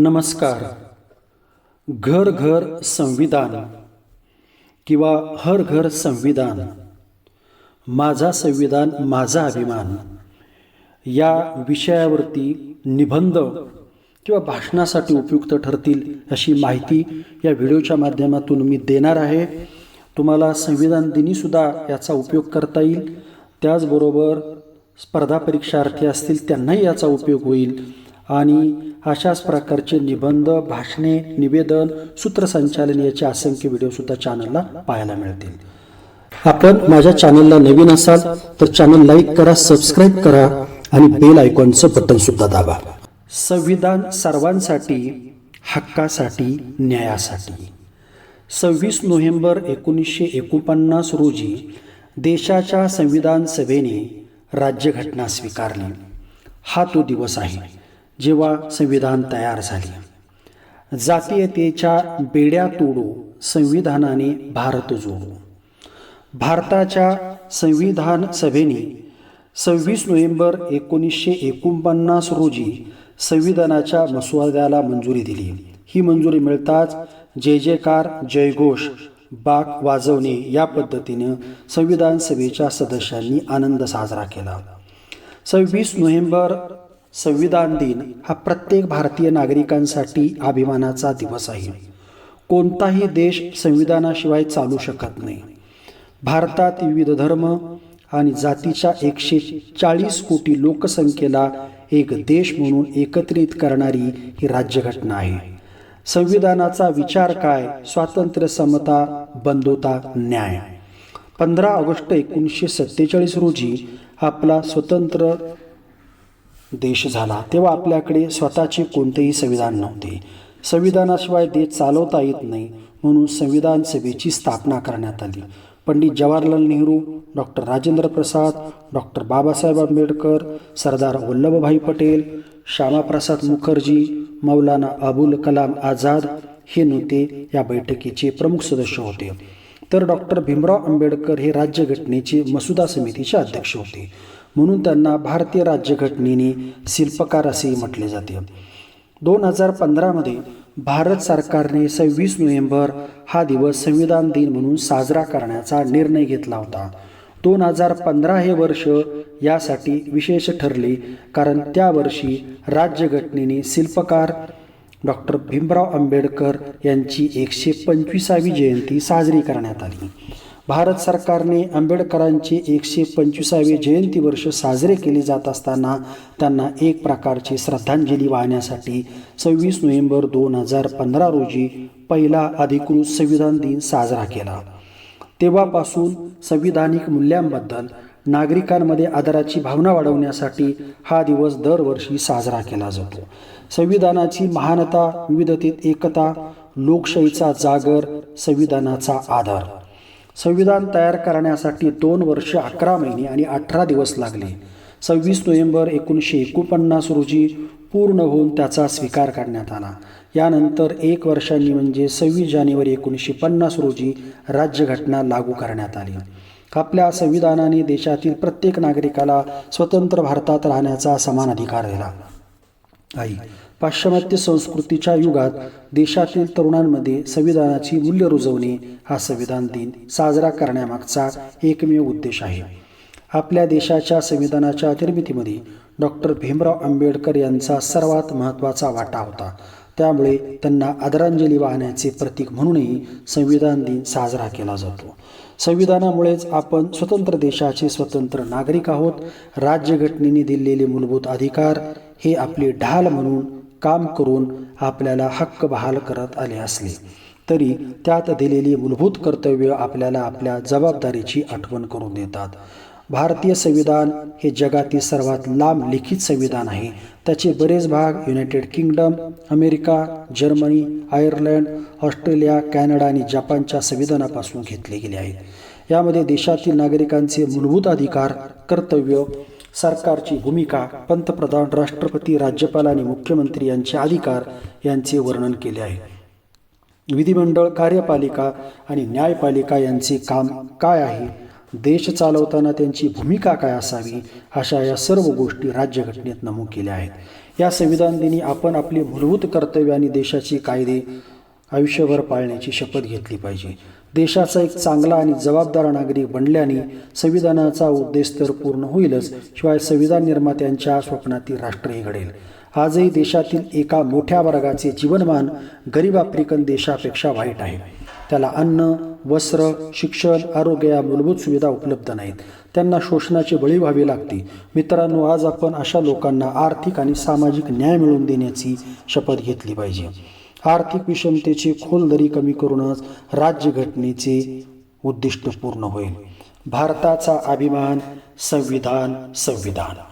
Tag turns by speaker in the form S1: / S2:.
S1: नमस्कार. घर घर संविधान किंवा हर घर संविधान माझा संविधान माझा अभिमान या विषयावरती निबंध किंवा भाषणासाठी उपयुक्त ठरतील अशी माहिती या व्हिडिओच्या माध्यमातून मी देणार आहे. तुम्हाला संविधान दिनीसुद्धा याचा उपयोग करता येईल. त्याचबरोबर स्पर्धा परीक्षार्थी असतील त्यांनाही याचा उपयोग होईल. आणि अशाच प्रकारचे निबंध भाषणे निवेदन सूत्रसंचालन याचे असंख्य व्हिडिओसुद्धा चॅनलला पाहायला मिळतील. आपण माझ्या चॅनलला नवीन असाल तर चॅनल लाईक करा सबस्क्राईब करा आणि बेल आयकॉनचं बटन सुद्धा दाबा. संविधान सर्वांसाठी हक्कासाठी न्यायासाठी. सव्वीस नोव्हेंबर एकोणीसशे एकोणपन्नास रोजी देशाच्या संविधान सभेने राज्यघटना स्वीकारली. हा तो दिवस आहे. जेव्हा संविधान तयार झाले. जातीयतेच्या बेड्या तोडू संविधानाने भारत जोडू. भारताच्या संविधान सभेने सव्वीस नोव्हेंबर एकोणीसशे एकोणपन्नास रोजी संविधानाच्या मसुद्याला मंजुरी दिली. ही मंजुरी मिळताच जय जयकार जयघोष बाक वाजवणे या पद्धतीनं संविधान सभेच्या सदस्यांनी आनंद साजरा केला. सव्वीस नोव्हेंबर संविधान दिन हा प्रत्येक भारतीय नागरिकांसाठी अभिमानाचा दिवस आहे. कोणताही देश संविधानाशिवाय चालू शकत नाही. भारतात विविध धर्म आणि जातीच्या एकशे चाळीस कोटी लोकसंख्येला एक देश म्हणून एकत्रित करणारी ही राज्यघटना आहे. संविधानाचा विचार काय? स्वातंत्र्य समता बंधुता न्याय. पंधरा ऑगस्ट एकोणीसशे सत्तेचाळीस रोजी आपला स्वतंत्र देश झाला तेव्हा आपल्याकडे स्वतःचे कोणतेही संविधान नव्हते. संविधानाशिवाय देश चालवता येत नाही म्हणून संविधान सभेची स्थापना करण्यात आली. पंडित जवाहरलाल नेहरू डॉक्टर राजेंद्र प्रसाद डॉक्टर बाबासाहेब आंबेडकर सरदार वल्लभभाई पटेल श्यामाप्रसाद मुखर्जी मौलाना अबुल कलाम आझाद हे नेते या बैठकीचे प्रमुख सदस्य होते. तर डॉक्टर भीमराव आंबेडकर हे राज्यघटनेचे मसुदा समितीचे अध्यक्ष होते. म्हणून त्यांना भारतीय राज्यघटनेने शिल्पकार असेही म्हटले जाते. दोन हजार पंधरामध्ये भारत सरकारने सव्वीस नोव्हेंबर हा दिवस संविधान दिन म्हणून साजरा करण्याचा निर्णय घेतला होता. दोन हजार पंधरा हे वर्ष यासाठी विशेष ठरले कारण त्या वर्षी राज्यघटनेने शिल्पकार डॉक्टर भीमराव आंबेडकर यांची एकशे पंचवीसावी जयंती साजरी करण्यात आली. भारत सरकारने आंबेडकरांची एकशे पंचवीसावे जयंती वर्ष साजरे केले जात असताना त्यांना एक प्रकारची श्रद्धांजली वाहण्यासाठी सव्वीस नोव्हेंबर दोन हजार पंधरा रोजी पहिला अधिकृत संविधान दिन साजरा केला. तेव्हापासून संविधानिक मूल्यांबद्दल नागरिकांमध्ये आदराची भावना वाढवण्यासाठी हा दिवस दरवर्षी साजरा केला जातो. संविधानाची महानता विविधतेत एकता लोकशाहीचा जागर संविधानाचा आधार संविधान तयार करण्यासाठी दोन वर्ष अकरा महिने आणि अठरा दिवस लागले. सव्वीस नोव्हेंबर एकोणीसशे एकोणपन्नास रोजी पूर्ण होऊन त्याचा स्वीकार करण्यात आला. यानंतर एक वर्षांनी म्हणजे सव्वीस जानेवारी एकोणीसशे पन्नास रोजी राज्यघटना लागू करण्यात आली. आपल्या संविधानाने देशातील प्रत्येक नागरिकाला स्वतंत्र भारतात राहण्याचा समान अधिकार दिला. आई पाश्चिमात्य संस्कृतीच्या युगात देशातील तरुणांमध्ये संविधानाची मूल्य रुजवणे हा संविधान दिन साजरा करण्यामागचा एकमेव उद्देश आहे. आपल्या देशाच्या संविधानाच्या निर्मितीमध्ये डॉक्टर भीमराव आंबेडकर यांचा सर्वात महत्त्वाचा वाटा होता. त्यामुळे त्यांना आदरांजली वाहण्याचे प्रतीक म्हणूनही संविधान दिन साजरा केला जातो. संविधानामुळेच आपण स्वतंत्र देशाचे स्वतंत्र नागरिक आहोत. राज्यघटनेने दिलेले मूलभूत अधिकार हे आपली ढाल म्हणून काम करून आपल्याला हक्क बहाल करत आले असले तरी त्यात दिलेली मूलभूत कर्तव्य आपल्याला आपल्या जबाबदारीची आठवण करून देतात. भारतीय संविधान हे जगातील सर्वात लांब लिखित संविधान आहे. त्याचे बरेच भाग United Kingdom America Germany Ireland Australia Canada आणि जपानच्या संविधानापासून घेतले गेले आहेत. यामध्ये देशातील नागरिकांचे मूलभूत अधिकार कर्तव्य सरकारची भूमिका पंतप्रधान राष्ट्रपती राज्यपाल आणि मुख्यमंत्री यांचे अधिकार यांचे वर्णन केले आहे. विधिमंडळ कार्यपालिका आणि न्यायपालिका यांचे काम काय आहे? देश चालवताना त्यांची भूमिका काय असावी? अशा या सर्व गोष्टी राज्यघटनेत नमूद केल्या आहेत. या संविधान दिनी आपण आपली मूलभूत कर्तव्य आणि देशाची कायदे आयुष्यभर पाळण्याची शपथ घेतली पाहिजे. देशाचा एक चांगला आणि जबाबदार नागरिक बनल्याने संविधानाचा उद्देश तर पूर्ण होईलच शिवाय संविधान निर्मात्यांच्या स्वप्नातील राष्ट्रही घडेल. आजही देशातील एका मोठ्या वर्गाचे जीवनमान गरीब आफ्रिकन देशापेक्षा वाईट आहे. त्याला अन्न वस्त्र शिक्षण आरोग्य या मूलभूत सुविधा उपलब्ध नाहीत. त्यांना शोषणाचे बळी व्हावे लागते. मित्रांनो आज आपण अशा लोकांना आर्थिक आणि सामाजिक न्याय मिळवून देण्याची शपथ घेतली पाहिजे. आर्थिक विषमतेची खोल दरी कमी करूनच राज्यघटनेचे उद्दिष्ट पूर्ण होईल. भारताचा अभिमान संविधान संविधान.